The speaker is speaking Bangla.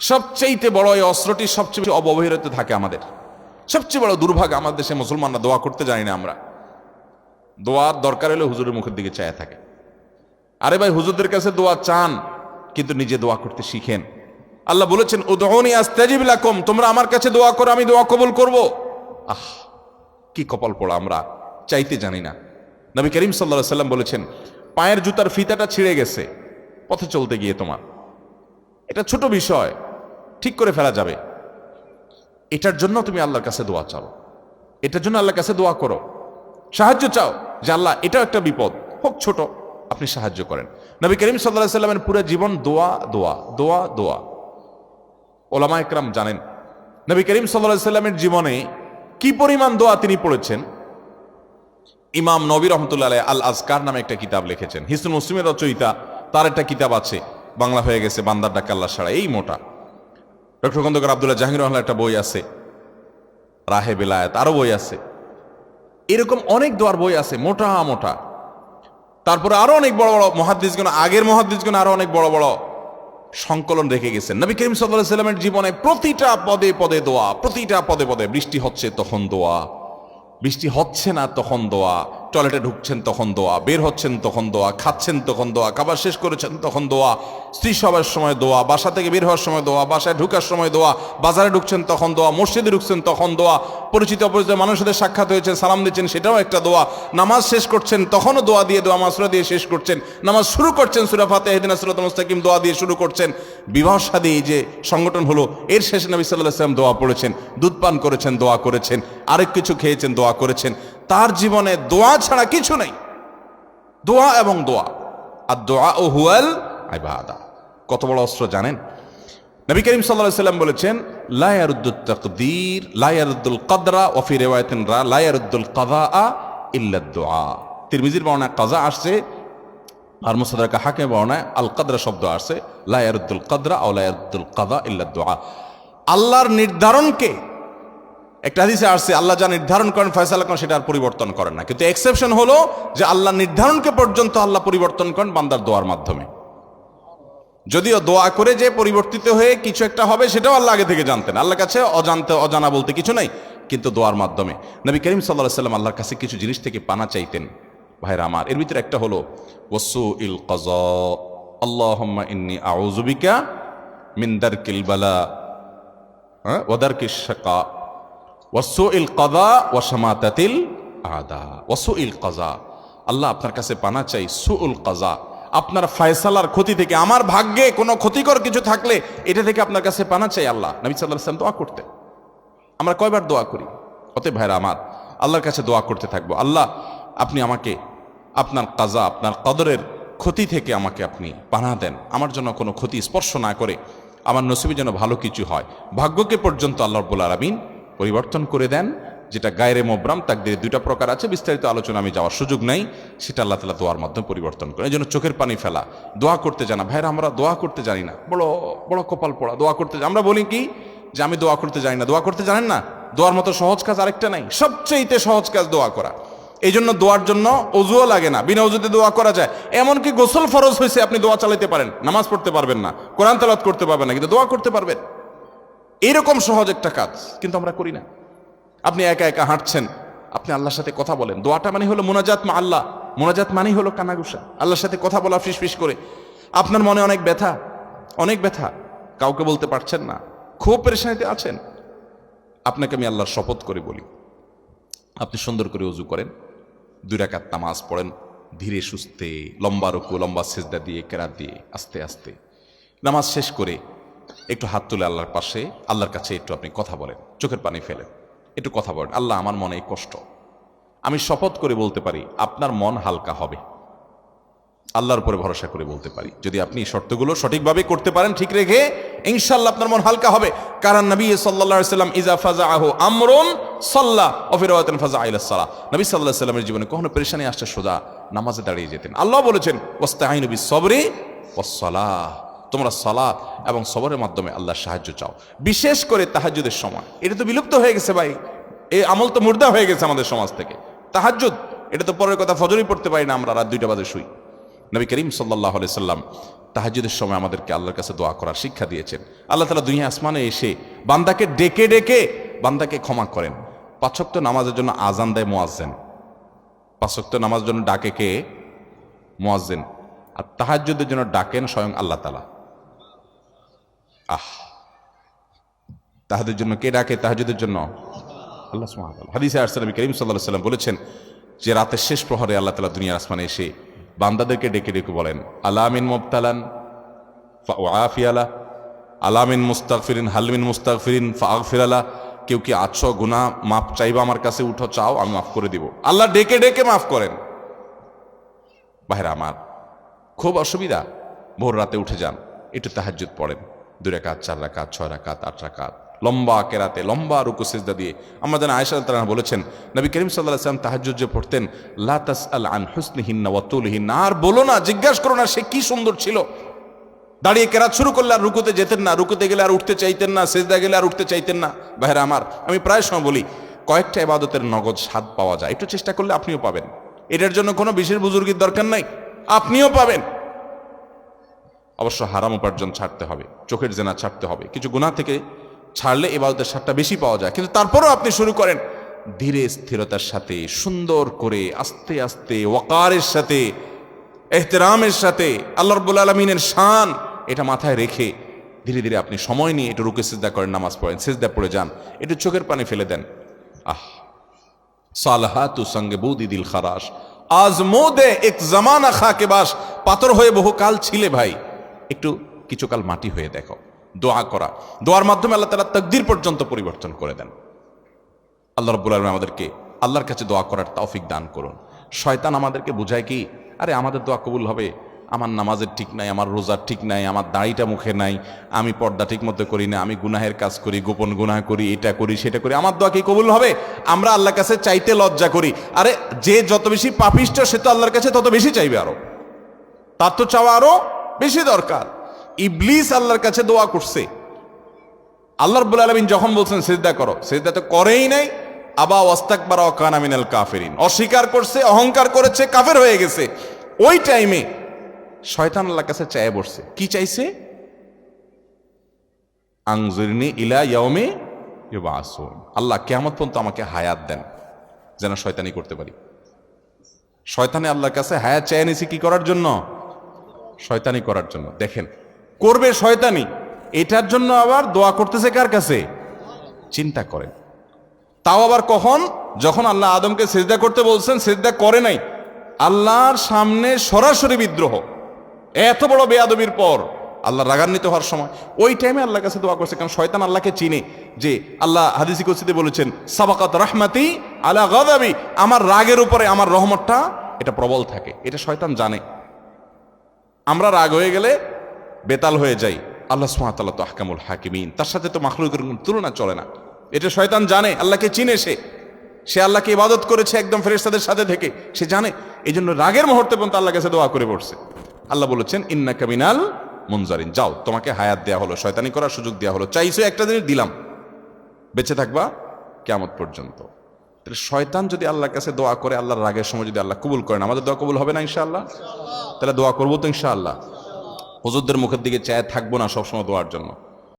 সবচেয়েতে বড় এই অস্ত্রটি সবচেয়ে অবহেলিত থাকে আমাদের। সবচেয়ে বড় দুর্ভাগ্য আমাদের দেশে মুসলমানরা দোয়া করতে জানি না আমরা। দোয়ার দরকার হলে হুজুরের মুখের দিকে চায়া থাকে। আরে ভাই, হুজুরদের কাছে দোয়া চান, কিন্তু নিজে দোয়া করতে শিখেন। আল্লাহ বলেছেন উদৌনি আস্তাজিব লাকুম, তোমরা আমার কাছে দোয়া করো, আমি দোয়া কবুল করব। আহ, কি কপাল পড়া আমরা, চাইতে জানি না। নবী করিম সাল্লাহ সাল্লাম বলেছেন, পায়ের জুতার ফিতাটা ছিঁড়ে গেছে, পথে চলতে গিয়ে তোমার। এটা ছোট বিষয় ঠিক করে ফেলা যাবে। এটার জন্য তুমি আল্লাহর কাছে দোয়া চাও। এটার জন্য আল্লাহর কাছে দোয়া করো। সাহায্য চাও যে আল্লাহ, এটাও একটা বিপদ। হোক ছোট, আপনি সাহায্য করেন। নবী করিম সাল্লাহ সাল্লামের পুরো জীবন দোয়া দোয়া দোয়া দোয়া। ওলামা একরাম জানেন, নবী করিম সাল্লাহ সাল্লামের জীবনে কি পরিমাণ দোয়া তিনি পড়েছেন? ইমাম নবী রহমতুল্লাহ আল আজকার নামে একটা কিতাব লিখেছেন। হিসুল মুসলিমের রচয়িতা তার একটা কিতাব আছে, বাংলা হয়ে গেছে বান্দার ডাক্কা আল্লাহ সারা এই মোটা। ডক্টর খন্দকার আবদুল্লাহ জাহির রহমান একটা বই আছে, রাহে বেলায়েত আরও বই আছে। এরকম অনেক দোয়ার বই আছে, মোটা মোটা। তারপরে আরও অনেক বড় বড় মহাদ্দিসগুণ, আগের মহাদ্দিসগুণ আরও অনেক বড় বড় সংকলন রেখে গেছেন। নবী করিম সাল্লাহ সাল্লামের জীবনে প্রতিটা পদে পদে দোয়া, প্রতিটা পদে পদে বৃষ্টি হচ্ছে তখন দোয়া। বৃষ্টি হচ্ছে না তখন দোয়া। টয়লেটে ঢুকছেন তখন দোয়া, বের হচ্ছেন তখন দোয়া, খাচ্ছেন তখন দোয়া, খাবার শেষ করেছেন তখন দোয়া, স্ত্রী সবার সময় দোয়া, বাসা থেকে বের হওয়ার সময় দোয়া, বাসায় ঢুকার সময় দোয়া, বাজারে ঢুকছেন তখন দোয়া, মসজিদে ঢুকছেন তখন দোয়া পরিচিত অপরিচিত মানুষের সাথে সাক্ষাৎ হয়েছে, সালাম দিচ্ছেন, সেটাও একটা দোয়া। নামাজ শেষ করছেন, তখনও দোয়া দিয়ে দোয়া, মাসুরা দিয়ে শেষ করছেন। নামাজ শুরু করছেন সুরাফাতে হেদিন সুরাত মুস্তাকিম, দোয়া দিয়ে শুরু করছেন। বিবাহ সাদী যে সংগঠন হলো, এর শেষে নবী সাল্লাহ সাল্লাম দোয়া পড়েছেন, দুধ পান করেছেন, দোয়া করেছেন, আরেক কিছু খেয়েছেন, দোয়া করেছেন। তার জীবনে দোয়া ছাড়া কিছু নেই। দোয়া এবং দোয়া। আর দোয়া ও হুয়াল আইবাদা। কত বড় অস্ত্র জানেন? নবী করিম সাল্লাহ সাল্লাম বলেছেন লায়ারুদ্দুল তকদির লায়ারুদ্দুল কদরা ওফি রেওয়ায়তেন রা লায়ারুদ্দুল কাদা আ ইল্লা দোয়া তিরমিজির বর্ণা কাজা আসছে, আর মুসাদারকা হাকে বর্ণায় আল কাদরা শব্দ আসছে লায়ারুদ্দুল কদরা ও লায়ারুদ্দুল কাদা ইল্লা দোয়া আল্লাহর নির্ধারণকে, একটা হাদিসে আসছে, আল্লাহ যা নির্ধারণ করেন, ফয়সালা করেন, সেটা আর পরিবর্তন করেন না। কিন্তু এক্সেপশন হলো যে আল্লাহ নির্ধারণকে পর্যন্ত আল্লাহ পরিবর্তন করেন বান্দার দোয়ার মাধ্যমে। যদিও দোয়া করে যে পরিবর্তিত হয়ে কিছু একটা হবে, সেটাও আল্লাহ আগে থেকে জানতেন। আল্লাহর কাছে অজান্তে অজানা বলতে কিছু নাই, কিন্তু দোয়ার মাধ্যমে। নবী করিম সাল্লাহ সাল্লাম আল্লাহর কাছে কিছু জিনিস থেকে পানা চাইতেন। ভাইরা আমার, এর ভিতরে একটা হলো ওসু ইল কজ আল্লাহ ইন্নি আউজুবিকা মিন্দার কিলবালা হ্যাঁ ওদার কিসকা ওয়াসু ইল কদা ওয়াসামাতাতিল আদা ওয়াসু ইল কাজা আল্লাহ আপনার কাছে পানা চাই সু উল কাজা আপনার ফায়সালার ক্ষতি থেকে, আমার ভাগ্যে কোনো ক্ষতিকর কিছু থাকলে এটা থেকে আপনার কাছে পানা চাই আল্লাহ। নবী সাল্লাহ সাল্লাম দোয়া করতে আমরা কয়বার দোয়া করি? অতএব ভাইরা আমার, আল্লাহর কাছে দোয়া করতে থাকব। আল্লাহ, আপনি আমাকে আপনার কাজা, আপনার কদরের ক্ষতি থেকে আমাকে আপনি পানা দেন। আমার জন্য কোনো ক্ষতি স্পর্শ না করে আমার নসিবে যেন ভালো কিছু হয়। ভাগ্যকে পর্যন্ত আল্লাহ বোলার আলমিন পরিবর্তন করে দেন। যেটা গায়রে মোবরাম তাকদের দুইটা প্রকার আছে, বিস্তারিত আলোচনা আমি যাওয়ার সুযোগ নাই, সেটা আল্লাহ তালা দোয়ার মাধ্যমে পরিবর্তন করে। এই জন্য চোখের পানি ফেলা, দোয়া করতে জানা। ভাইরা, আমরা দোয়া করতে জানি না। বড় বড় কপাল পড়া, দোয়া করতে আমরা বলি কি যে, আমি দোয়া করতে জানি না। দোয়া করতে জানেন না? দোয়ার মতো সহজ কাজ আরেকটা নাই। সবচেয়েতে সহজ কাজ দোয়া করা। এই জন্য দোয়ার জন্য অজুও লাগে না। বিনা অজুতে দোয়া করা যায়। এমনকি গোসল ফরজ হয়েছে, আপনি দোয়া চালাতে পারেন। নামাজ পড়তে পারবেন না। কোরআন তালাত করতে পারবেন না, কিন্তু দোয়া করতে পারবেন। এইরকম সহজ একটা কাজ কিন্তু আমরা করি না। আপনি একা একা হাঁটছেন, আপনি আল্লাহর সাথে কথা বলেন। দোয়াটা মানে হলো মোনাজাত মা আল্লাহ। মোনাজাত মানেই হলো কানাগুসা আল্লাহর সাথে কথা বলা ফিস ফিস করে। আপনার মনে অনেক ব্যথা অনেক ব্যথা। কাউকে বলতে পারছেন না। খুব পরেশানিতে আছেন। আপনাকে আমি আল্লাহর শপথ করে বলি। আপনি সুন্দর করে উজু করেন। দুই রাকাত নামাজ পড়েন। ধীরে সুস্থে, লম্বা রুকু, লম্বা সেজদা দিয়ে, কেরাত দিয়ে, আস্তে আস্তে। নামাজ শেষ করে একটু হাত তুলে আল্লাহর পাশে, আল্লাহর কাছে একটু আপনি কথা বলেন। চোখের পানি ফেলেন। একটু কথা বলেন। আল্লাহ আমার মনে এই কষ্ট। আমি শপথ করে বলতে পারি, আপনার মন হালকা হবে। আল্লাহর উপরে ভরসা করে বলতে পারি। যদি আপনি শর্তগুলো সঠিকভাবে করতে পারেন, ঠিক রেখে ইনশাল্লাহ আপনার মন হালকা হবে। কারণ নবী সাল্লাহ সাল্লাম ইজা ফাজা আহ আমরুন সাল্লাহ অফিরাওয়াতেন ফাজা আইলা সালাহ। নবী সাল্লাহ সাল্লামের জীবনে কখনো পেরেশানি আসছে সোজা নামাজে দাঁড়িয়ে যেতেন। আল্লাহ বলেছেন ওস্তাহিন নবী সবরে ওসলাহ তোমরা সালাত এবং সবরের মাধ্যমে আল্লাহর সাহায্য চাও। বিশেষ করে তাহাজ্জুদের সময়। এটা তো বিলুপ্ত হয়ে গেছে ভাই। এই আমল তো মুর্দা হয়ে গেছে আমাদের সমাজ থেকে। তাহাজ্জুদ, এটা তো পরের কথা ফজরই পড়তে পারি না আমরা, রাত দুইটা বাজে শুই। নবী করিম সাল্লাহ সাল্লাম তাহাজুদের সময় আমাদেরকে আল্লাহর কাছে দোয়া করার শিক্ষা দিয়েছেন। আল্লাহ তালা দুনিয়া আসমানে এসে বান্দাকে ডেকে ডেকে বান্দাকে ক্ষমা করেন। পাঁচক্ত নামাজের জন্য আজান দেয় মোয়াজ্জেন। পাঁচক্ত নামাজের জন্য ডাকে কে? মোয়াজ্জেন। আর তাহাজ্জুদের জন্য ডাকেন স্বয়ং আল্লাহ তালা আহ, তাহাদের জন্য কে ডাকে? তাহাজুদের জন্য? আল্লাহ তাআলা। হাদিসে আরসাল করিম আলাইহি সাল্লাম বলেছেন যে রাতের শেষ প্রহরে আল্লাহ তালা দুনিয়ার আসমানে এসে বান্দাদেরকে ডেকে ডেকে বলেন, আলামিন মুবতালান ফাআফিয়ালা আলামিন মুস্তাগফিরিন হালমিন মুস্তাগফিরিন ফাগফিরালা কেউ কি আছো গুনাহ মাফ চাইবা আমার কাছে? উঠো, চাও, আমি মাফ করে দিব। আল্লাহ ডেকে ডেকে মাফ করেন। বাহেরা আমার, খুব অসুবিধা ভোর রাতে উঠে যান, একটু তাহাজ্জুদ পড়েন। দুই রাকাত চার রাকাত ছয় রাকাত আট রাকাত লম্বা কেরাতে, লম্বা রুকু সিজদা দিয়ে। আমরা যেন আয়েশা তারা বলেছেন, নবী করিম সাল্লাহ সাল্লাম তাহাজ্জুদ যে পড়তেন, লা তাস আল আন হুসনিহিন্না ওয়াতুলহিন্না আর বলো না, জিজ্ঞাসা করো না সে কি সুন্দর ছিল। দাঁড়িয়ে কেরাত শুরু করলে আর রুকুতে যেতেন না, রুকুতে গেলে আর উঠতে চাইতেন না, সেজদা গেলে আর উঠতে চাইতেন না। ভাইরা আমার, আমি প্রায় সময় বলি, কয়েকটা ইবাদতের নগদ স্বাদ পাওয়া যায়, একটু চেষ্টা করলে আপনিও পাবেন। এটার জন্য কোনো বিশেষ বুজুর্গির দরকার নাই, আপনিও পাবেন। অবশ্য হারাম উপার্জন ছাড়তে হবে, চোখের জেনা ছাড়তে হবে। কিছু গুণা থেকে ছাড়লে এবাদতের স্বাদটা বেশি পাওয়া যায়। কিন্তু তারপরও আপনি শুরু করেন, ধীরে স্থিরতার সাথে, সুন্দর করে, আস্তে আস্তে, ওয়াকারের সাথে, এহতেরামের সাথে, আল্লাহ রব্বুল আলমিনের শান এটা মাথায় রেখে ধীরে ধীরে আপনি সময় নিয়ে একটু রুকে সিজদা করেন, নামাজ পড়েন, সিজদা পড়ে যান, একটু চোখের পানি ফেলে দেন। আহ! সালহাতু সঙ্গে বৌদি দিল খারাস আজ মোদে এক জামানা খাকে বাস, পাথর হয়ে বহুকাল ছিলে ভাই। একটু কিছুকাল মাটি হয়ে দেখো, দোয়া করা। দোয়ার মাধ্যমে আল্লাহ তালা তকদির পর্যন্ত পরিবর্তন করে দেন। আল্লাহ রব্বুল আলম আমাদেরকে আল্লাহর কাছে দোয়া করার তৌফিক দান করুন। শয়তান আমাদেরকে বোঝায় কি, আরে আমাদের দোয়া কবুল হবে, আমার নামাজের ঠিক নাই, আমার রোজার ঠিক নাই, আমার দাড়িটা মুখে নাই, আমি পর্দা ঠিক মতো করি না, আমি গুনাহের কাজ করি, গোপন গুনাহ করি, এটা করি, সেটা করি, আমার দোয়া কি কবুল হবে? আমরা আল্লাহর কাছে চাইতে লজ্জা করি। আরে যে যত বেশি পাপিষ্ট, সে তো আল্লাহর কাছে তত বেশি চাইবে আরও। তার তো চাওয়া আরও বেশি দরকার। ইবলিস আল্লাহর কাছে দোয়া করছে। আল্লাহ রব্বুল আলমিন যখন বলছেন, সেজদা করো। সেজদা তো করেই নাই। আবা ওয়াস্তাক বারা অকান আমিনাল কাফেরিন। অস্বীকার করছে, অহংকার করেছে, কাফের হয়ে গেছে। ওই টাইমে শয়তান আল্লাহর কাছে চায় বসছে। কি চাইছে? আংজুরনি ইলা ইয়মে ইউবাসুন। আল্লাহ কেমন পর্যন্ত আমাকে হায়াত দেন, যেন শয়তানি করতে পারি। শয়তানে আল্লাহর কাছে হায়াত চেয়ে নিছি কি করার জন্য? শয়তানি করার জন্য। দেখেন, করবে শয়তানি, এটার জন্য আবার দোয়া করতেছে কার কাছে? চিন্তা করেন। তাও আবার কখন? যখন আল্লাহ আদমকে সেজদা করতে বলছেন, সেজদা করে নাই। আল্লাহর সামনে সরাসরি বিদ্রোহ। এত বড় বেয়াদবির পর আল্লাহ রাগান্বিত হওয়ার সময়। ওই টাইমে আল্লাহর কাছে দোয়া করছে, কারণ শয়তান আল্লাহকে চিনে যে আল্লাহ হাদিসি কুসিতে বলেছেন, সাবাকাত রাহমাতি আলা গাদাবি। আমার রাগের উপরে আমার রহমতটা, এটা প্রবল থাকে। এটা শয়তান জানে। আমরা রাগ হয়ে গেলে বেতাল হয়ে যাই। আল্লাহ সুমাতাল্লাহ তো হাকামুল হাকিমিন। তার সাথে তো মাখলুকের তুলনা চলে না। এটা শয়তান জানে, আল্লাহকে চিনে সে। সে আল্লাহকে ইবাদত করেছে একদম ফেরেশতাদের সাথে থেকে। সে জানে এই জন্য রাগের মুহূর্তে পর্যন্ত আল্লাহ কাছে দোয়া করে পড়ছে। আল্লাহ বলেছেন ইন্না কামিনাল মুনজারিন। যাও, তোমাকে হায়াত দেওয়া হলো, শয়তানি করার সুযোগ দেওয়া হলো। চাইছো একটা জিনিস, দিলাম। বেঁচে থাকবা কেমত পর্যন্ত। তাহলে শয়তান যদি আল্লাহর কাছে দোয়া করে, আল্লাহর রাগের সময় যদি আল্লাহ কবুল করেন, আমাদের দোয়া কবুল হবে না ইনশাআল্লাহ? তাহলে দোয়া করব তো ইনশাআল্লাহ। হজুরদের মুখের দিকে চায় থাকব না সবসময় দোয়ার জন্য।